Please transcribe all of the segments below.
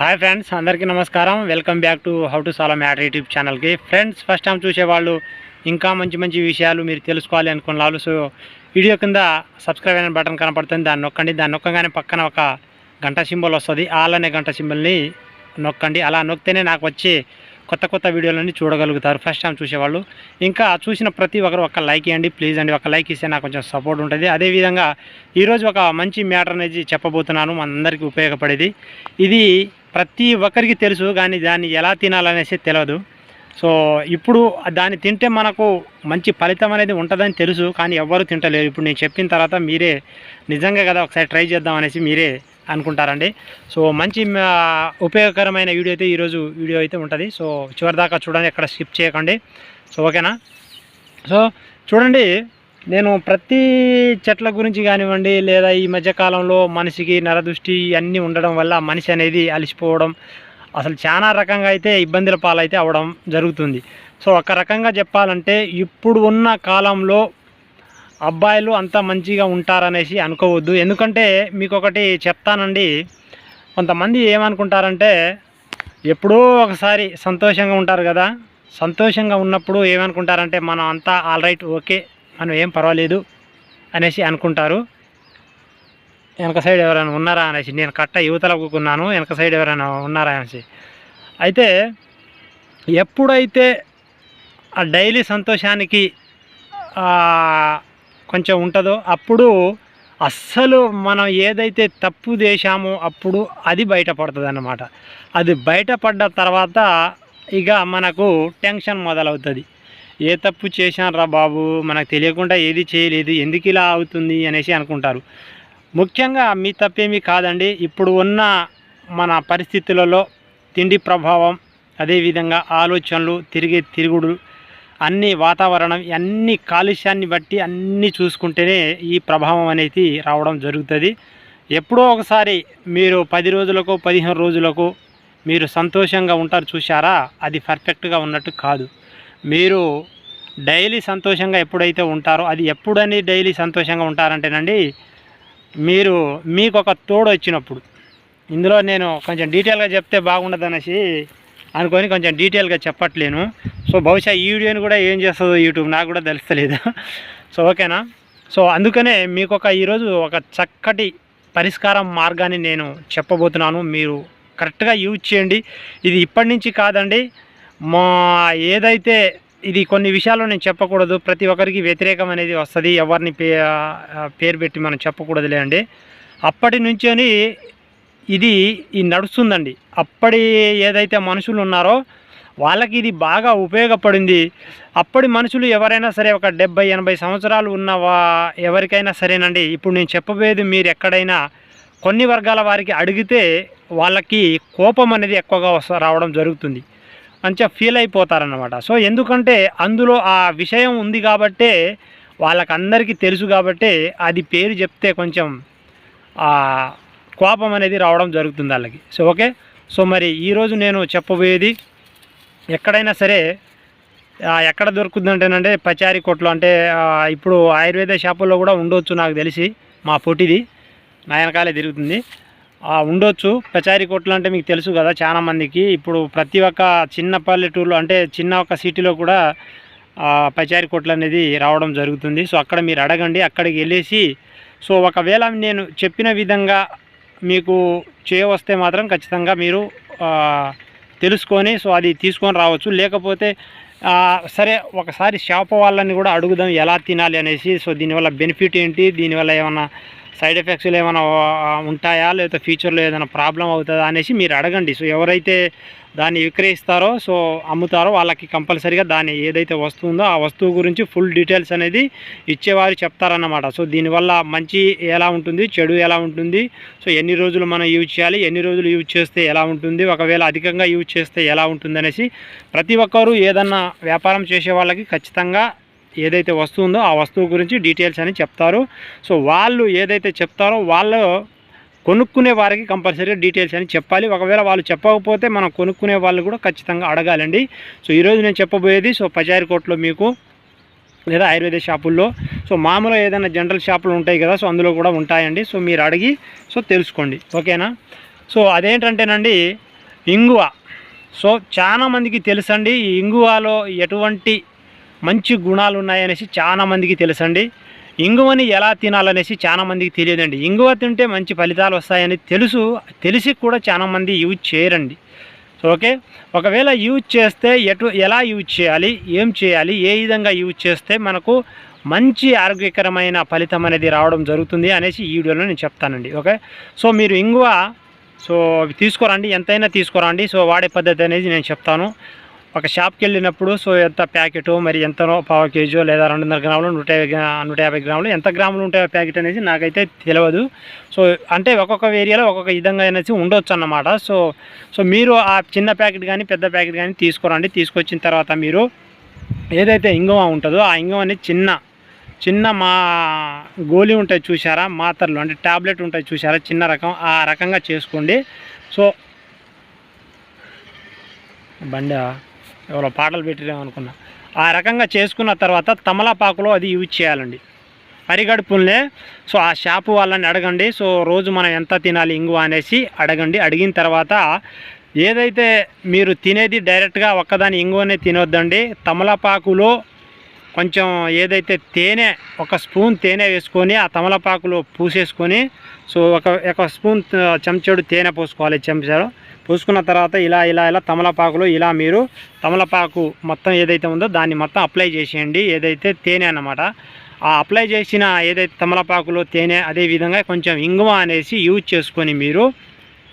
Hi friends అందరికీ నమస్కారం. Welcome back to how to సాలో matter YouTube ఛానల్కి ఫ్రెండ్స్ ఫస్ట్ టైం చూసేవాళ్ళు ఇంకా మంచి మంచి విషయాలు మీరు తెలుసుకోవాలి అనుకున్న వాళ్ళు సో వీడియో కింద సబ్స్క్రైబ్ అయిన బటన్ కనపడుతుంది. దాన్ని నొక్కండి. దాన్ని నొక్కగానే పక్కన ఒక గంట సింబల్ వస్తుంది. ఆల్ అనే గంట సింబల్ని నొక్కండి. అలా నొక్కితేనే నాకు వచ్చే కొత్త కొత్త వీడియోలన్నీ చూడగలుగుతారు. ఫస్ట్ టైం చూసేవాళ్ళు. ఇంకా చూసిన ప్రతి ఒక్కరు ఒక లైక్ ఇవ్వండి. ప్లీజ్ అండి ఒక లైక్ ఇస్తే నాకు కొంచెం సపోర్ట్ ఉంటుంది. అదేవిధంగా ఈరోజు ఒక మంచి మ్యాటర్ అనేది చెప్పబోతున్నాను. మనందరికీ ఉపయోగపడేది. ఇది ప్రతి ఒక్కరికి తెలుసు కానీ దాన్ని ఎలా తినాలనేసి తెలియదు సో ఇప్పుడు దాన్ని తింటే మనకు మంచి ఫలితం అనేది ఉంటుందని తెలుసు కానీ ఎవ్వరు తింటలేరు. ఇప్పుడు నేను చెప్పిన తర్వాత మీరే నిజంగా కదా ఒకసారి ట్రై చేద్దాం అనేసి మీరే అనుకుంటారండి. సో మంచి ఉపయోగకరమైన వీడియో అయితే ఈరోజు వీడియో అయితే ఉంటుంది. సో చివరిదాకా చూడండి ఎక్కడ స్కిప్ చేయకండి. సో ఓకేనా? సో చూడండి నేను ప్రతి చెట్ల గురించి కానివ్వండి లేదా ఈ మధ్యకాలంలో మనిషికి నరదృష్టి అన్నీ ఉండడం వల్ల మనిషి అనేది అలసిపోవడం అసలు చాలా రకంగా అయితే ఇబ్బందుల పాలైతే అవడం జరుగుతుంది. సో ఒక రకంగా చెప్పాలంటే ఇప్పుడు ఉన్న కాలంలో అబ్బాయిలు అంత మంచిగా ఉంటారనేసి అనుకోవద్దు. ఎందుకంటే మీకు ఒకటి చెప్తానండి. కొంతమంది ఏమనుకుంటారంటే ఎప్పుడో ఒకసారి సంతోషంగా ఉంటారు కదా. సంతోషంగా ఉన్నప్పుడు ఏమనుకుంటారంటే మనం అంతా ఆల్ రైట్ ఓకే మనం ఏం పర్వాలేదు అనేసి అనుకుంటారు. వెనక సైడ్ ఎవరైనా ఉన్నారా అనేసి నేను కట్ట యువతల కూకున్నాను వెనక సైడ్ ఎవరైనా ఉన్నారా అనేసి. అయితే ఎప్పుడైతే ఆ డైలీ సంతోషానికి కొంచెం ఉంటుందో అప్పుడు అస్సలు మనం ఏదైతే తప్పు చేశామో అప్పుడు అది బయటపడుతుంది అన్నమాట అది బయటపడ్డ తర్వాత ఇక మనకు టెన్షన్ మొదలవుతుంది. ఏ తప్పు చేశానురా బాబు? మనకు తెలియకుండా ఏది చేయలేదు. ఎందుకు ఇలా అవుతుంది అనేసి అనుకుంటారు. ముఖ్యంగా మీ తప్పేమీ కాదండి. ఇప్పుడు ఉన్న మన పరిస్థితులలో తిండి ప్రభావం అదేవిధంగా ఆలోచనలు తిరిగే తిరుగుడు అన్ని వాతావరణం అన్ని కాలుష్యాన్ని బట్టి అన్నీ చూసుకుంటేనే ఈ ప్రభావం అనేది రావడం జరుగుతుంది. ఎప్పుడో ఒకసారి మీరు పది రోజులకు పదిహేను రోజులకు మీరు సంతోషంగా ఉంటారు చూశారా? అది పర్ఫెక్ట్గా ఉన్నట్టు కాదు. మీరు డైలీ సంతోషంగా ఎప్పుడైతే ఉంటారో అది ఎప్పుడని డైలీ సంతోషంగా ఉంటారంటేనండి మీరు మీకు ఒక తోడు వచ్చినప్పుడు. ఇందులో నేను కొంచెం డీటెయిల్గా చెప్తే బాగుండదు అనేసి అనుకొని కొంచెం డీటెయిల్గా చెప్పట్లేను. సో బహుశా ఈ వీడియోని కూడా ఏం చేస్తుందో యూట్యూబ్ నాకు కూడా తెలుస్తలేదు. సో ఓకేనా? సో అందుకనే మీకు ఒక ఈరోజు ఒక చక్కటి పరిష్కారం మార్గాన్ని నేను చెప్పబోతున్నాను. మీరు కరెక్ట్గా యూజ్ చేయండి. ఇది ఇప్పటి నుంచి కాదండి మా ఏదైతే ఇది కొన్ని విషయాలు నేను చెప్పకూడదు ప్రతి ఒక్కరికి వ్యతిరేకం అనేది వస్తుంది ఎవరిని పే పేరు పెట్టి మనం చెప్పకూడదులే అండి. అప్పటి నుంచొని ఇది ఇది నడుస్తుందండి. అప్పటి ఏదైతే మనుషులు ఉన్నారో వాళ్ళకి ఇది బాగా ఉపయోగపడింది. అప్పటి మనుషులు ఎవరైనా సరే ఒక డెబ్బై ఎనభై సంవత్సరాలు ఉన్న వా ఎవరికైనా సరేనండి. ఇప్పుడు నేను చెప్పబోయేది మీరు ఎక్కడైనా కొన్ని వర్గాల వారికి అడిగితే వాళ్ళకి కోపం అనేది ఎక్కువగా వస్త రావడం జరుగుతుంది. మంచిగా ఫీల్ అయిపోతారనమాట సో ఎందుకంటే అందులో ఆ విషయం ఉంది కాబట్టే వాళ్ళకందరికీ తెలుసు కాబట్టే అది పేరు చెప్తే కొంచెం కోపం అనేది రావడం జరుగుతుంది వాళ్ళకి. So okay? సో మరి ఈరోజు నేను చెప్పబోయేది ఎక్కడైనా సరే ఎక్కడ దొరుకుతుంది అంటేనంటే పచారీ కొట్లు. అంటే ఇప్పుడు ఆయుర్వేద షాపుల్లో కూడా ఉండొచ్చు నాకు తెలిసి మా పొట్టిది. నా వెనకాలే తిరుగుతుంది. ఉండొచ్చు. పచారీ కొట్లు అంటే మీకు తెలుసు కదా చాలా మందికి. ఇప్పుడు ప్రతి ఒక్క చిన్న పల్లెటూరులో అంటే చిన్న ఒక సిటీలో కూడా ఆ, పచారీ కొట్లు అనేది రావడం జరుగుతుంది. సో అక్కడ మీరు అడగండి. అక్కడికి వెళ్ళేసి సో ఒకవేళ నేను చెప్పిన విధంగా మీకు చేయవస్తే మాత్రం ఖచ్చితంగా మీరు తెలుసుకొని సో అది తీసుకొని రావచ్చు. లేకపోతే సరే ఒకసారి షాప్ వాళ్ళని కూడా అడుగుదాం ఎలా తినాలి అనేసి. సో దీనివల్ల బెనిఫిట్ ఏంటి? దీనివల్ల ఏమన్నా సైడ్ ఎఫెక్ట్స్లు ఏమైనా ఉంటాయా? లేదా ఫ్యూచర్లో ఏదైనా ప్రాబ్లం అవుతుందా అనేసి మీరు అడగండి. సో ఎవరైతే దాన్ని విక్రయిస్తారో సో అమ్ముతారో వాళ్ళకి కంపల్సరీగా దాని ఏదైతే వస్తువు ఉందో ఆ వస్తువు గురించి ఫుల్ డీటెయిల్స్ అనేది ఇచ్చేవారు చెప్తారన్నమాట. సో దీనివల్ల మంచి ఎలా ఉంటుంది? చెడు ఎలా ఉంటుంది? సో ఎన్ని రోజులు మనం యూజ్ చేయాలి? ఎన్ని రోజులు యూజ్ చేస్తే ఎలా ఉంటుంది? ఒకవేళ అధికంగా యూజ్ చేస్తే ఎలా ఉంటుంది అనేసి ప్రతి ఒక్కరూ ఏదన్నా వ్యాపారం చేసే వాళ్ళకి ఖచ్చితంగా ఏదైతే వస్తువు ఉందో ఆ వస్తువు గురించి డీటెయిల్స్ అని చెప్తారు. సో వాళ్ళు ఏదైతే చెప్తారో వాళ్ళు కొనుక్కునే వారికి కంపల్సరీగా డీటెయిల్స్ అని చెప్పాలి. ఒకవేళ వాళ్ళు చెప్పకపోతే మనం కొనుక్కునే వాళ్ళు కూడా ఖచ్చితంగా అడగాలండి. సో ఈరోజు నేను చెప్పబోయేది సో పచారీ కోట్లో మీకు లేదా ఆయుర్వేద షాపుల్లో. సో మామూలుగా ఏదైనా జనరల్ షాపులు ఉంటాయి కదా సో అందులో కూడా ఉంటాయండి. సో మీరు అడిగి సో తెలుసుకోండి. ఓకేనా? సో అదేంటంటేనండి ఇంగువ. సో చాలా మందికి తెలుసండి ఈ ఇంగువాలో ఎటువంటి మంచి గుణాలు ఉన్నాయనేసి చాలా మందికి తెలుసండి. ఇంగువని ఎలా తినాలనేసి చాలా మందికి తెలియదండి. ఇంగువ తింటే మంచి ఫలితాలు వస్తాయని తెలుసు తెలిసి కూడా చాలా మంది యూజ్ చేయరండి. ఓకే? ఒకవేళ యూజ్ చేస్తే ఎటు ఎలా యూజ్ చేయాలి ఏం చేయాలి ఏ విధంగా యూజ్ చేస్తే మనకు మంచి ఆరోగ్యకరమైన ఫలితం అనేది రావడం జరుగుతుంది అనేసి ఈ వీడియోలో నేను చెప్తానండి. ఓకే? సో మీరు ఇంగువ సో తీసుకురండి ఎంతైనా తీసుకురండి. సో వాడే పద్ధతి అనేది నేను చెప్తాను. ఒక షాప్కి వెళ్ళినప్పుడు సో ఎంత ప్యాకెట్ మరి ఎంతనో పావు కేజీ లేదా రెండున్నర గ్రాములు నూట యాభై నూట యాభై గ్రాములు ఎంత గ్రాములు ఉంటాయో ప్యాకెట్ అనేది నాకైతే తెలియదు సో అంటే ఒక్కొక్క ఏరియాలో ఒక్కొక్క విధంగా అనేసి ఉండొచ్చు అన్నమాట. సో సో మీరు ఆ చిన్న ప్యాకెట్ కానీ పెద్ద ప్యాకెట్ కానీ తీసుకోరండి. తీసుకొచ్చిన తర్వాత మీరు ఏదైతే ఇంగం ఉంటుందో ఆ ఇంగువ అనేది చిన్న చిన్న మా గోళీ ఉంటాయి చూసారా మాత్రలు అంటే టాబ్లెట్ ఉంటాయి చూసారా చిన్న రకం ఆ రకంగా చేసుకోండి. సో బండా ఎవరో పాటలు పెట్టిరేమనుకున్నా ఆ రకంగా చేసుకున్న తర్వాత తమలపాకులో అది యూజ్ చేయాలండి. పరిగడుపుల్నే సో ఆ షాపు వాళ్ళని అడగండి సో రోజు మనం ఎంత తినాలి ఇంగువ అనేసి అడగండి. అడిగిన తర్వాత ఏదైతే మీరు తినేది డైరెక్ట్గా ఒక్కదాని ఇంగువనే తినొద్దండి. తమలపాకులో కొంచెం ఏదైతే తేనె ఒక స్పూన్ తేనె వేసుకొని ఆ తమలపాకులో పూసేసుకొని సో ఒక ఒక స్పూన్ చెంచాడు తేనె పోసుకోవాలి చెంచాడు. పూసుకున్న తర్వాత ఇలా ఇలా ఇలా తమలపాకులో ఇలా మీరు తమలపాకు మొత్తం ఏదైతే ఉందో దాన్ని మొత్తం అప్లై చేసేయండి. ఏదైతే తేనె అన్నమాట ఆ అప్లై చేసిన ఏదైతే తమలపాకులో తేనె అదే విధంగా కొంచెం ఇంగువ అనేసి యూజ్ చేసుకొని మీరు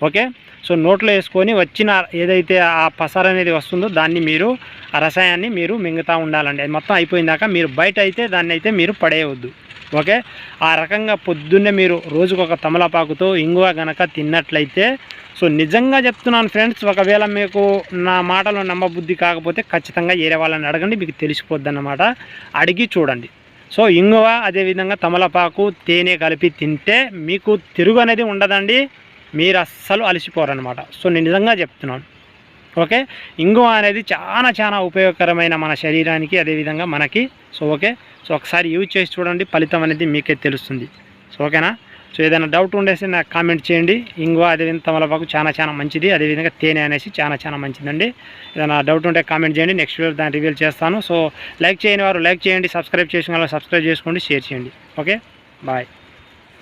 ఓకే? సో నోట్లో వేసుకొని వచ్చిన ఏదైతే ఆ పసర అనేది వస్తుందో దాన్ని మీరు ఆ రసాయాన్ని మీరు మింగుతూ ఉండాలండి. అది మొత్తం అయిపోయిందాక మీరు బయట అయితే దాన్ని అయితే మీరు పడేయవద్దు. ఓకే? ఆ రకంగా పొద్దున్నే మీరు రోజుకొక తమలపాకుతో ఇంగువ గనక తిన్నట్లయితే సో నిజంగా చెప్తున్నాను ఫ్రెండ్స్ ఒకవేళ మీకు నా మాటలు నమ్మబుద్ధి కాకపోతే ఖచ్చితంగా ఏరే వాళ్ళని అడగండి మీకు తెలిసిపోద్ది అన్నమాట అడిగి చూడండి. సో ఇంగువ అదేవిధంగా తమలపాకు తేనె కలిపి తింటే మీకు తిరుగు అనేది ఉండదండి. మీరు అస్సలు అలసిపోరనమాట సో నేను నిజంగా చెప్తున్నాను. ఓకే? ఇంగువ అనేది చాలా చాలా ఉపయోగకరమైన మన శరీరానికి అదేవిధంగా మనకి. So okay? సో ఒకసారి యూజ్ చేసి చూడండి. ఫలితం అనేది మీకే తెలుస్తుంది. సో ఓకేనా? సో ఏదైనా డౌట్ ఉండేసి నాకు కామెంట్ చేయండి. ఇంగువ అదేవిధంగా తమలపాకు చాలా చాలా మంచిది. అదేవిధంగా తేనె అనేసి చాలా చాలా మంచిదండి. ఏదైనా డౌట్ ఉంటే కామెంట్ చేయండి. నెక్స్ట్ వీడియో దాన్ని రివీల్ చేస్తాను. సో లైక్ చేయని వారు లైక్ చేయండి. సబ్స్క్రైబ్ చేసిన వాళ్ళు సబ్స్క్రైబ్ చేసుకోండి. షేర్ చేయండి. ఓకే? బాయ్.